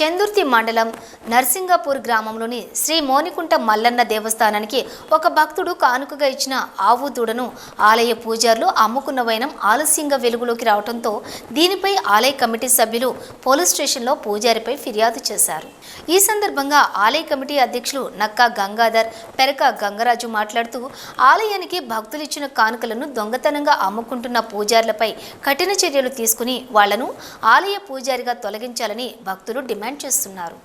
చందుర్తి మండలం నర్సింగపూర్ గ్రామంలోని శ్రీ మోనికుంట మల్లన్న దేవస్థానానికి ఒక భక్తుడు కానుకగా ఇచ్చిన ఆవు దూడను ఆలయ పూజారులు అమ్ముకున్న వైనం ఆలస్యంగా వెలుగులోకి రావడంతో దీనిపై ఆలయ కమిటీ సభ్యులు పోలీస్ స్టేషన్లో పూజారిపై ఫిర్యాదు చేశారు. ఈ సందర్భంగా ఆలయ కమిటీ అధ్యక్షులు నక్కా గంగాధర్ పెరక గంగరాజు మాట్లాడుతూ ఆలయానికి భక్తులు ఇచ్చిన కానుకలను దొంగతనంగా అమ్ముకుంటున్న పూజారులపై కఠిన చర్యలు తీసుకుని వాళ్ళను ఆలయ పూజారిగా తొలగించాలని భక్తులు డిమాండ్ చేస్తున్నారు.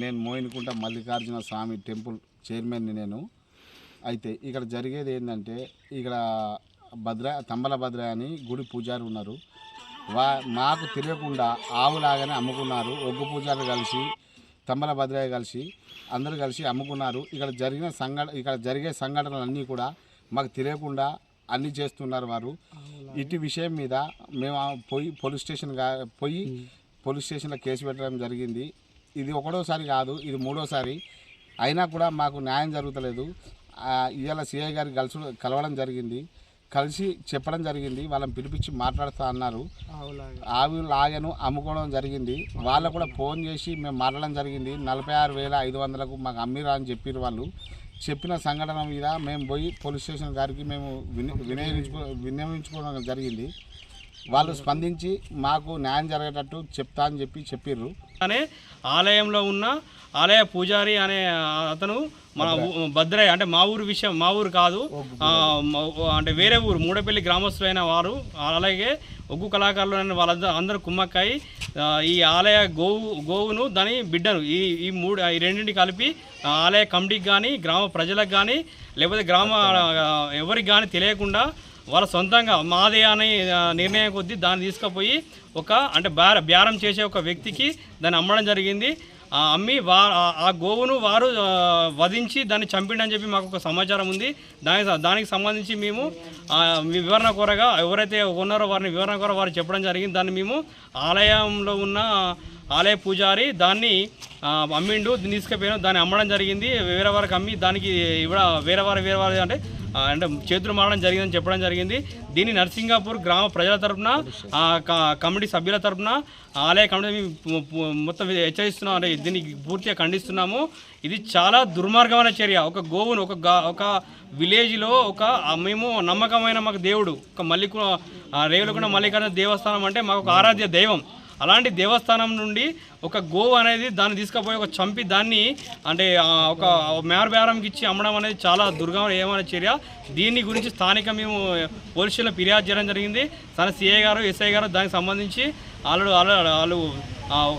నేను మోయినకుంట మల్లికార్జున స్వామి టెంపుల్ చైర్మన్ని నేను. అయితే ఇక్కడ జరిగేది ఏంటంటే ఇక్కడ భద్ర తంబల భద్ర అని గుడి పూజారి ఉన్నారు. వా మాకు తెలియకుండా ఆవులాగానే అమ్ముకున్నారు. ఒగ్గు పూజారులు కలిసి తంబల భద్రయ్య కలిసి అందరూ కలిసి అమ్ముకున్నారు. ఇక్కడ జరిగిన సంఘట ఇక్కడ జరిగే సంఘటనలన్నీ కూడా మాకు తెలియకుండా అన్నీ చేస్తున్నారు వారు. ఇటు విషయం మీద మేము పోయి పోలీస్ స్టేషన్ పోయి పోలీస్ స్టేషన్లో కేసు పెట్టడం జరిగింది. ఇది ఒకటోసారి కాదు ఇది మూడోసారి. అయినా కూడా మాకు న్యాయం జరుగుతలేదు. ఇవాళ సిఐ గారికి కలిసి కలవడం జరిగింది. కలిసి చెప్పడం జరిగింది. వాళ్ళని పిలిపించి మాట్లాడుతా అన్నారు. ఆవు లాగను అమ్ముకోవడం జరిగింది. వాళ్ళకు కూడా ఫోన్ చేసి మేము మాట్లాడడం జరిగింది. నలభై ఆరు వేల ఐదు వందలకు మాకు అమ్మిరా అని చెప్పారు వాళ్ళు. చెప్పిన సంఘటన మీద మేము పోయి పోలీస్ స్టేషన్ గారికి మేము విని వినియోగించుకో వినియోగించుకోవడం జరిగింది. వాళ్ళు స్పందించి మాకు న్యాయం జరిగేటట్టు చెప్తా అని చెప్పి చెప్పిర్రు. అనే ఆలయంలో ఉన్న ఆలయ పూజారి అనే అతను మన ఊ- భద్రయ్య అంటే మా ఊరు విషయం మా ఊరు కాదు. అంటే వేరే ఊరు మూడపల్లి గ్రామస్తులైన వారు అలాగే ఒగ్గు కళాకారులు అనే వాళ్ళందరూ అందరూ కుమ్మక్కై ఆ, ఈ ఆలయ గోవు గోవును దాని బిడ్డను ఈ ఈ మూడు ఈ రెండింటిని కలిపి ఆలయ కమిటీకి కానీ గ్రామ ప్రజలకు కానీ లేకపోతే గ్రామ ఎవరికి కానీ తెలియకుండా వాళ్ళ సొంతంగా మాదే అనే నిర్ణయం కొద్దీ దాన్ని తీసుకుపోయి ఒక అంటే బేర బేరం చేసే ఒక వ్యక్తికి దాన్ని అమ్మడం జరిగింది. అమ్మి వా ఆ- గోవును వారు వధించి దాన్ని చంపిండని చెప్పి మాకు ఒక సమాచారం ఉంది. దానికి దానికి సంబంధించి మేము వివరణ కోరగా ఎవరైతే ఉన్నారో వారిని వివరణ కోర వారు చెప్పడం జరిగింది. దాన్ని మేము ఆలయంలో ఉన్న ఆలయ పూజారి దాన్ని అమ్మిండు దీన్ని తీసుకుపోయాను దాన్ని అమ్మడం జరిగింది. వేరే వారికి అమ్మి దానికి ఇవిడ వేరే వారు వేరే వారు అంటే అంటే చేతులు మారడం జరిగిందని చెప్పడం జరిగింది. దీన్ని నర్సింగాపూర్ గ్రామ ప్రజల తరఫున కమిటీ సభ్యుల తరపున ఆలయ కమిటీ మొత్తం హెచ్చరిస్తున్నాం. అంటే దీన్ని పూర్తిగా ఖండిస్తున్నాము. ఇది చాలా దుర్మార్గమైన చర్య. ఒక గోవును ఒక ఒక విలేజ్లో ఒక మేము నమ్మకమైన మాకు దేవుడు. ఒక మల్లికు రేవులకొండ మల్లికార్జున దేవస్థానం అంటే మాకు ఒక ఆరాధ్య దైవం. అలాంటి దేవస్థానం నుండి ఒక గోవు అనేది దాన్ని తీసుకుపోయి ఒక చంపి దాన్ని అంటే ఒక మేర బేరంకి ఇచ్చి అమ్మడం అనేది చాలా దుర్గమైన ఏమైనా చర్య? దీని గురించి స్థానిక మేము పోలీసులో ఫిర్యాదు చేయడం జరిగింది. తన సిఐ గారు ఎస్ఐ గారు దానికి సంబంధించి వాళ్ళు వాళ్ళు వాళ్ళు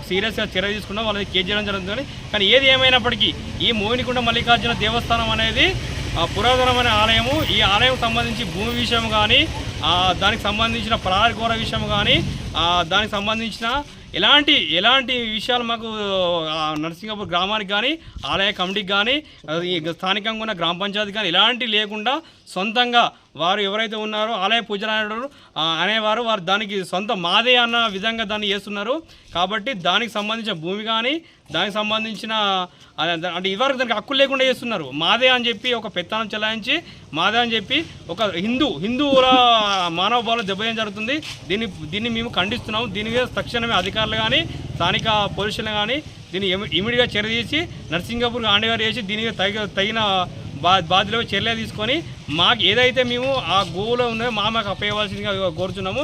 సీరియస్గా చర్య తీసుకున్నాం వాళ్ళని కేసు చేయడం జరుగుతుంది. కానీ ఏది ఏమైనప్పటికీ ఈ మోహినికుండ మల్లికార్జున దేవస్థానం అనేది పురాతనమైన ఆలయము. ఈ ఆలయం సంబంధించి భూమి విషయం కానీ దానికి సంబంధించిన ప్రహారీ విషయం కానీ దానికి సంబంధించిన ఎలాంటి ఎలాంటి విషయాలు మాకు నరసింగపూర్ గ్రామానికి కానీ ఆలయ కమిటీకి కానీ స్థానికంగా ఉన్న గ్రామ పంచాయతీ కానీ ఎలాంటి లేకుండా సొంతంగా వారు ఎవరైతే ఉన్నారో ఆలయ పూజలు అనేవారు అనేవారు వారు దానికి సొంత మాదే అన్న విధంగా దాన్ని చేస్తున్నారు. కాబట్టి దానికి సంబంధించిన భూమి కానీ దానికి సంబంధించిన అంటే ఇదివరకు దానికి హక్కులు లేకుండా చేస్తున్నారు. మాదే అని చెప్పి ఒక పెత్తనం చెలాయించి మాదే అని చెప్పి ఒక హిందూ హిందువుల మానవ భావాలు దెబ్బతీయడం జరుగుతుంది. దీన్ని దీన్ని మేము ఖండిస్తున్నాము. దీని మీద తక్షణమే అధికారులు కానీ స్థానిక పోలీసులు కానీ దీన్ని ఇమీడియట్గా చర్య చేసి నర్సింగపూర్ ఆండేవారు చేసి దీని మీద తగిన తగిన బా బాధ్యతలు చర్యలు తీసుకొని మాకు ఏదైతే మేము ఆ గోవులో ఉన్నాయో మా మాకు అప్పయ్యవలసిందిగా కోరుతున్నాము